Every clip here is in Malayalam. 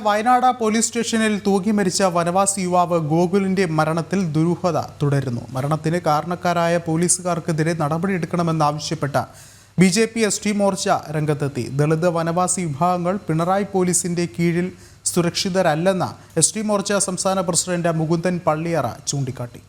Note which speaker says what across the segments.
Speaker 1: വയനാട് പോലീസ് സ്റ്റേഷനിൽ തൂങ്ങി മരിച്ച വനവാസി യുവാവ് ഗോകുലിന്റെ മരണത്തിൽ ദുരൂഹത തുടരുന്നു. മരണത്തിന് കാരണക്കാരായ പോലീസുകാർക്കെതിരെ നടപടിയെടുക്കണമെന്നാവശ്യപ്പെട്ട B J P S T Morcha രംഗത്തെത്തി. ദളിത് വനവാസി വിഭാഗങ്ങൾ പിണറായി പോലീസിന്റെ കീഴിൽ സുരക്ഷിതരല്ലെന്ന എസ് ടി മോർച്ച സംസ്ഥാന പ്രസിഡന്റ് മുകുന്ദൻ പള്ളിയറ ചൂണ്ടിക്കാട്ടി.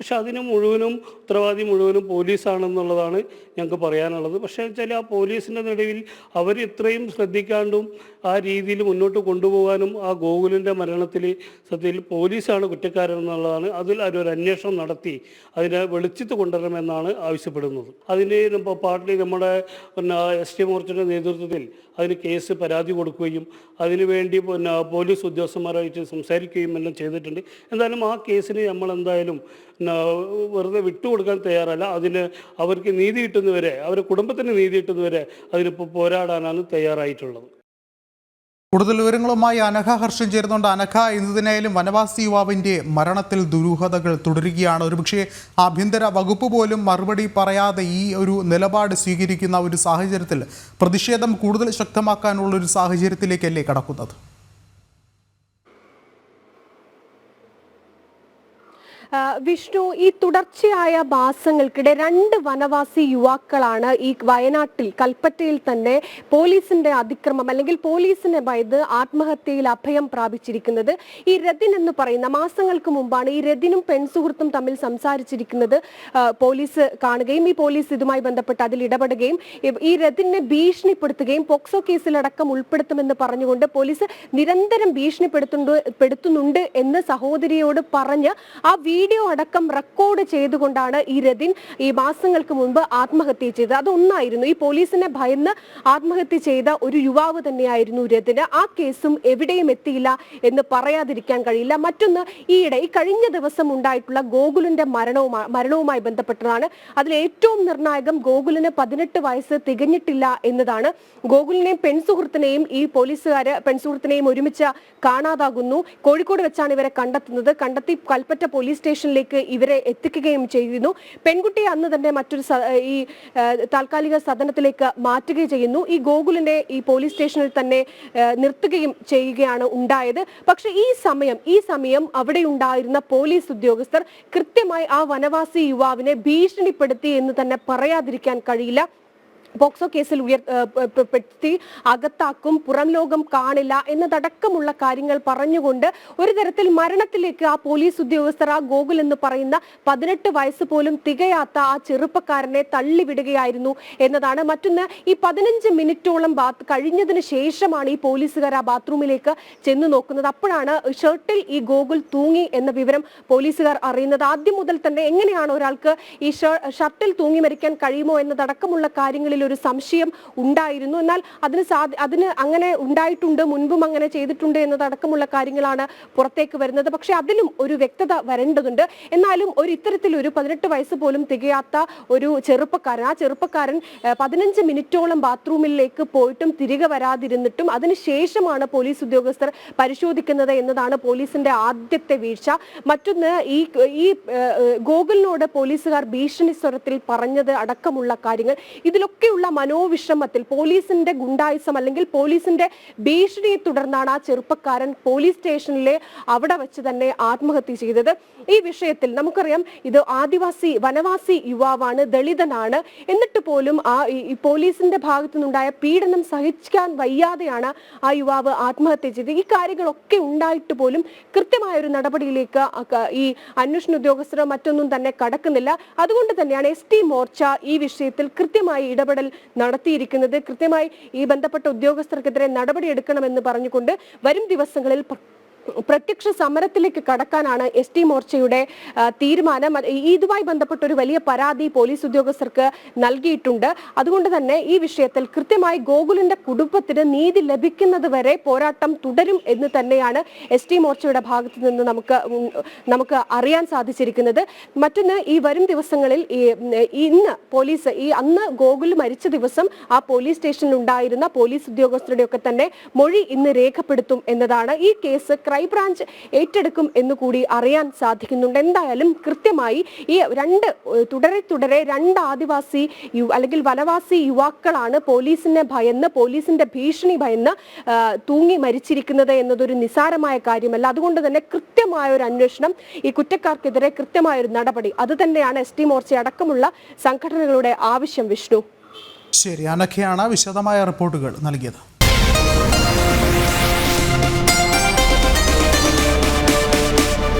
Speaker 2: പക്ഷെ അതിന് മുഴുവനും ഉത്തരവാദി മുഴുവനും പോലീസാണെന്നുള്ളതാണ് ഞങ്ങൾക്ക് പറയാനുള്ളത്. പക്ഷേ വെച്ചാൽ ആ പോലീസിന്റെ നടുവിൽ അവർ ഇത്രയും ശ്രദ്ധിക്കാണ്ടും ആ രീതിയിൽ മുന്നോട്ട് കൊണ്ടുപോകാനും ആ ഗോകുലിന്റെ മരണത്തിൽ സത്യത്തിൽ പോലീസാണ് കുറ്റക്കാരൻ എന്നുള്ളതാണ് അതിൽ ഒരു അന്വേഷണം നടത്തി അതിനെ വെളിച്ചത്ത് കൊണ്ടുവരണമെന്നാണ് ആവശ്യപ്പെടുന്നത്. അതിന് പാർട്ടി നമ്മുടെ പിന്നെ എസ് ടി മോർച്ചയുടെ നേതൃത്വത്തിൽ അതിന് കേസ് പരാതി കൊടുക്കുകയും അതിനുവേണ്ടി പിന്നെ പോലീസ് ഉദ്യോഗസ്ഥന്മാരായിട്ട് സംസാരിക്കുകയും എല്ലാം ചെയ്തിട്ടുണ്ട്. എന്തായാലും ആ കേസിന് നമ്മൾ എന്തായാലും വെറുതെ വിട്ടുകൊടുക്കാൻ തയ്യാറല്ല. അതിന് അവർക്ക് നീതി കിട്ടുന്നവരെ അവരുടെ കുടുംബത്തിന് നീതി കിട്ടുന്നവരെ അതിനിപ്പോൾ പോരാടാനാണ് തയ്യാറായിട്ടുള്ളത്.
Speaker 1: കൂടുതൽ വിവരങ്ങളുമായി അനഘ ഹർഷൻ ചേരുന്നുണ്ട്. അനഘ എന്തിനായാലും വനവാസി യുവാവിന്റെ മരണത്തിൽ ദുരൂഹതകൾ തുടരുകയാണ്. ഒരുപക്ഷെ ആഭ്യന്തര വകുപ്പ് പോലും മറുപടി പറയാതെ ഈ ഒരു നിലപാട് സ്വീകരിക്കുന്ന ഒരു സാഹചര്യത്തിൽ പ്രതിഷേധം കൂടുതൽ ശക്തമാക്കാനുള്ള ഒരു സാഹചര്യത്തിലേക്കല്ലേ കടക്കുന്നത്?
Speaker 3: വിഷ്ണു ഈ തുടർച്ചയായ മാസങ്ങൾക്കിടെ രണ്ട് വനവാസി യുവാക്കളാണ് ഈ വയനാട്ടിൽ കൽപ്പറ്റയിൽ തന്നെ പോലീസിന്റെ അതിക്രമം അല്ലെങ്കിൽ പോലീസിനെ ഭയത് ആത്മഹത്യയിൽ അഭയം പ്രാപിച്ചിരിക്കുന്നത്. ഈ രതിൻ എന്ന് പറയുന്ന മാസങ്ങൾക്ക് മുമ്പാണ് ഈ രതിനും പെൺസുഹൃത്തും തമ്മിൽ സംസാരിച്ചിരിക്കുന്നത് പോലീസ് കാണുകയും ഈ പോലീസ് ഇതുമായി ബന്ധപ്പെട്ട് അതിൽ ഇടപെടുകയും ഈ- രതിനെ ഭീഷണിപ്പെടുത്തുകയും പോക്സോ കേസിലടക്കം ഉൾപ്പെടുത്തുമെന്ന് പറഞ്ഞുകൊണ്ട് പോലീസ് നിരന്തരം ഭീഷണിപ്പെടുത്തുന്നുണ്ട് പെടുത്തുന്നുണ്ട് എന്ന് സഹോദരിയോട് പറഞ്ഞ് ആ വീഡിയോ അടക്കം റെക്കോർഡ് ചെയ്തുകൊണ്ടാണ് ഈ രതിൻ ഈ മാസങ്ങൾക്ക് മുൻപ് ആത്മഹത്യ ചെയ്തത്. അതൊന്നായിരുന്നു. ഈ പോലീസിനെ ഭയന്ന് ആത്മഹത്യ ചെയ്ത ഒരു യുവാവ് തന്നെയായിരുന്നു രതിന്. ആ കേസും എവിടെയും എത്തിയില്ല എന്ന് പറയാതിരിക്കാൻ കഴിയില്ല. മറ്റൊന്ന് ഈയിടെ ഈ കഴിഞ്ഞ ദിവസം ഉണ്ടായിട്ടുള്ള ഗോകുലിന്റെ മരണവുമായി മരണവുമായി ബന്ധപ്പെട്ടതാണ്. അതിൽ ഏറ്റവും നിർണായകം ഗോകുലിന് പതിനെട്ട് വയസ്സ് തികഞ്ഞിട്ടില്ല എന്നതാണ്. ഗോകുലിനെയും പെൺസുഹൃത്തിനെയും ഈ പോലീസുകാര് പെൺസുഹൃത്തിനെയും ഒരുമിച്ച് കാണാതാകുന്നു. കോഴിക്കോട് വെച്ചാണ് ഇവരെ കണ്ടെത്തുന്നത്. കണ്ടെത്തി കൽപ്പറ്റ പോലീസ് സ്റ്റേഷനിലേക്ക് ഇവരെ എത്തിക്കുകയും ചെയ്യുന്നു. പെൺകുട്ടിയെ അന്ന് തന്നെ മറ്റൊരു ഈ താൽക്കാലിക സദനത്തിലേക്ക് മാറ്റുകയും ചെയ്യുന്നു. ഈ ഗോകുലിനെ ഈ പോലീസ് സ്റ്റേഷനിൽ തന്നെ നിർത്തുകയും ചെയ്യുകയാണ് ഉണ്ടായത്. പക്ഷെ ഈ സമയം ഈ സമയം അവിടെ ഉണ്ടായിരുന്ന പോലീസ് ഉദ്യോഗസ്ഥർ കൃത്യമായി ആ വനവാസി യുവാവിനെ ഭീഷണിപ്പെടുത്തി എന്ന് തന്നെ പറയാതിരിക്കാൻ കഴിയില്ല. പോക്സോ കേസിൽ ഉയർ പെടുത്തി അകത്താക്കും പുറം ലോകം കാണില്ല എന്നതടക്കമുള്ള കാര്യങ്ങൾ പറഞ്ഞുകൊണ്ട് ഒരു തരത്തിൽ മരണത്തിലേക്ക് ആ പോലീസ് ഉദ്യോഗസ്ഥർ ആ ഗോകുൽ എന്ന് പറയുന്ന പതിനെട്ട് വയസ്സ് പോലും തികയാത്ത ആ ചെറുപ്പക്കാരനെ തള്ളിവിടുകയായിരുന്നു എന്നതാണ്. മറ്റൊന്ന് ഈ പതിനഞ്ച് മിനിറ്റോളം കഴിഞ്ഞതിന് ശേഷമാണ് ഈ പോലീസുകാർ ആ ബാത്റൂമിലേക്ക് ചെന്ന് നോക്കുന്നത്. അപ്പോഴാണ് ഷർട്ടിൽ ഈ ഗോകുൽ തൂങ്ങി എന്ന വിവരം പോലീസുകാർ അറിയുന്നത്. ആദ്യം മുതൽ തന്നെ എങ്ങനെയാണ് ഒരാൾക്ക് ഈ ഷർട്ടിൽ തൂങ്ങി മരിക്കാൻ കഴിയുമോ എന്നതടക്കമുള്ള കാര്യങ്ങളിൽ ഒരു സംശയം ഉണ്ടായിരുന്നു. എന്നാൽ അതിന് സാധി അതിന് അങ്ങനെ ഉണ്ടായിട്ടുണ്ട് മുൻപും അങ്ങനെ ചെയ്തിട്ടുണ്ട് എന്നതടക്കമുള്ള കാര്യങ്ങളാണ് പുറത്തേക്ക് വരുന്നത്. പക്ഷെ അതിലും ഒരു വ്യക്തത വരേണ്ടതുണ്ട്. എന്നാലും ഒരു ഇത്തരത്തിലൊരു പതിനെട്ട് വയസ്സ് പോലും തികയാത്ത ഒരു ചെറുപ്പക്കാരൻ ആ ചെറുപ്പക്കാരൻ പതിനഞ്ച് മിനിറ്റോളം ബാത്റൂമിലേക്ക് പോയിട്ടും തിരികെ വരാതിരുന്നിട്ടും അതിനുശേഷമാണ് പോലീസ് ഉദ്യോഗസ്ഥർ പരിശോധിക്കുന്നത് എന്നതാണ് പോലീസിന്റെ ആദ്യത്തെ വീഴ്ച. മറ്റൊന്ന് ഈ ഈ ഗോകുലിനോട് പോലീസുകാർ ഭീഷണി സ്വരത്തിൽ പറഞ്ഞത് അടക്കമുള്ള കാര്യങ്ങൾ. ഇതിലൊക്കെയുള്ള മനോവിഷമത്തിൽ പോലീസിന്റെ ഗുണ്ടായുസം അല്ലെങ്കിൽ പോലീസിന്റെ ഭീഷണിയെ തുടർന്നാണ് ആ ചെറുപ്പക്കാരൻ പോലീസ് സ്റ്റേഷനിലെ അവിടെ വെച്ച് തന്നെ ആത്മഹത്യ ചെയ്തത്. ഈ വിഷയത്തിൽ നമുക്കറിയാം ഇത് ആദിവാസി വനവാസി യുവാവാണ് ദളിതനാണ്. എന്നിട്ട് പോലും ആ പോലീസിന്റെ ഭാഗത്തു നിന്നുണ്ടായ പീഡനം സഹിക്കാൻ വയ്യാതെയാണ് ആ യുവാവ് ആത്മഹത്യ ചെയ്തത്. ഈ കാര്യങ്ങളൊക്കെ ഉണ്ടായിട്ട് പോലും കൃത്യമായ ഒരു നടപടിയിലേക്ക് ഈ അന്വേഷണ ഉദ്യോഗസ്ഥരോ മറ്റൊന്നും തന്നെ കടക്കുന്നില്ല. അതുകൊണ്ട് തന്നെയാണ് എസ് ടി മോർച്ച ഈ വിഷയത്തിൽ കൃത്യമായി ഇടപെടൽ നടത്തിയിരിക്കുന്നത് കൃത്യമായി ഈ ബന്ധപ്പെട്ട ഉദ്യോഗസ്ഥർക്കെതിരെ നടപടിയെടുക്കണമെന്ന് പറഞ്ഞുകൊണ്ട് വരും ദിവസങ്ങളിൽ പ്രത്യക്ഷ സമരത്തിലേക്ക് കടക്കാനാണ് എസ് ടി മോർച്ചയുടെ തീരുമാനം. ഇതുമായി ബന്ധപ്പെട്ട ഒരു വലിയ പരാതി പോലീസ് ഉദ്യോഗസ്ഥർക്ക് നൽകിയിട്ടുണ്ട്. അതുകൊണ്ട് തന്നെ ഈ വിഷയത്തിൽ കൃത്യമായി ഗോകുലിന്റെ കുടുംബത്തിന് നീതി ലഭിക്കുന്നത് വരെ പോരാട്ടം തുടരും എന്ന് തന്നെയാണ് എസ് ടി മോർച്ചയുടെ ഭാഗത്ത് നിന്ന് നമുക്ക് നമുക്ക് അറിയാൻ സാധിച്ചിരിക്കുന്നത്. മറ്റൊന്ന് ഈ വരും ദിവസങ്ങളിൽ ഇന്ന് പോലീസ് ഈ അന്ന് ഗോകുൽ മരിച്ച ദിവസം ആ പോലീസ് സ്റ്റേഷനിൽ ഉണ്ടായിരുന്ന പോലീസ് ഉദ്യോഗസ്ഥരുടെ ഒക്കെ തന്നെ മൊഴി ഇന്ന് രേഖപ്പെടുത്തും എന്നതാണ് ഈ കേസ് ക്രൈംബ്രാഞ്ച് ഏറ്റെടുക്കും എന്ന് കൂടി അറിയാൻ സാധിക്കുന്നുണ്ട്. എന്തായാലും കൃത്യമായി ഈ രണ്ട് തുടരെ തുടരെ രണ്ട് ആദിവാസി അല്ലെങ്കിൽ വനവാസി യുവാക്കളാണ് പോലീസിനെ ഭയന്ന് പോലീസിന്റെ ഭീഷണി ഭയന്ന് തൂങ്ങി മരിച്ചിരിക്കുന്നത് എന്നതൊരു നിസാരമായ കാര്യമല്ല. അതുകൊണ്ട് തന്നെ കൃത്യമായ ഒരു അന്വേഷണം ഈ കുറ്റക്കാർക്കെതിരെ കൃത്യമായ ഒരു നടപടി. അത് തന്നെയാണ് എസ് ടി മോർച്ച അടക്കമുള്ള സംഘടനകളുടെ ആവശ്യം വിഷ്ണു.
Speaker 1: ശരി അനഖയാണ് വിശദമായ റിപ്പോർട്ടുകൾ നൽകിയത്.